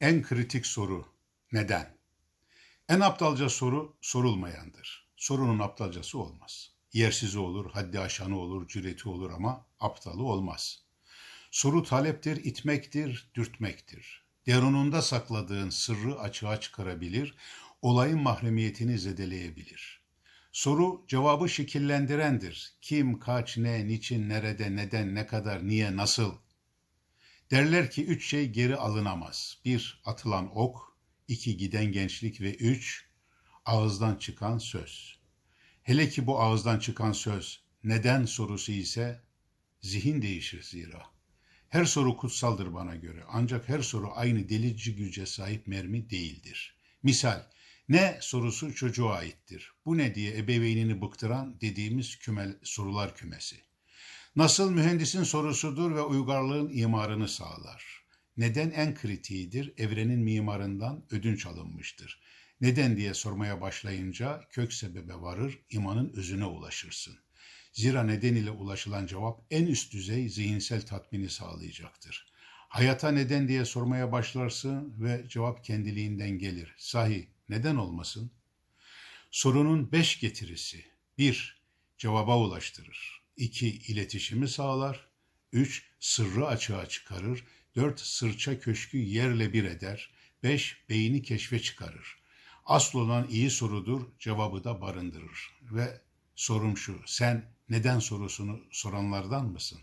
En kritik soru neden? En aptalca soru sorulmayandır. Sorunun aptalcası olmaz. Yersizi olur, haddi aşanı olur, cüreti olur ama aptalı olmaz. Soru taleptir, itmektir, dürtmektir. Derununda sakladığın sırrı açığa çıkarabilir, olayın mahremiyetini zedeleyebilir. Soru cevabı şekillendirendir. Kim, kaç, ne, niçin, nerede, neden, ne kadar, niye, nasıl? Derler ki üç şey geri alınamaz. Bir, atılan ok. iki giden gençlik. Ve üç, ağızdan çıkan söz. Hele ki bu ağızdan çıkan söz neden sorusu ise zihin değişir zira. Her soru kutsaldır bana göre. Ancak her soru aynı delici güce sahip mermi değildir. Misal, ne sorusu çocuğa aittir. Bu ne diye ebeveynini bıktıran dediğimiz kümel, sorular kümesi. Nasıl mühendisin sorusudur ve uygarlığın imarını sağlar. Neden en kritiğidir, evrenin mimarından ödünç alınmıştır. Neden diye sormaya başlayınca kök sebebe varır, imanın özüne ulaşırsın. Zira neden ile ulaşılan cevap en üst düzey zihinsel tatmini sağlayacaktır. Hayata neden diye sormaya başlarsın ve cevap kendiliğinden gelir. Sahi neden olmasın? Sorunun beş getirisi. 1. Cevaba ulaştırır. 2. İletişimi sağlar. 3. Sırrı açığa çıkarır. 4. Sırça köşkü yerle bir eder. 5. Beyni keşfe çıkarır. Asıl olan iyi sorudur, cevabı da barındırır. Ve sorum şu, sen neden sorusunu soranlardan mısın?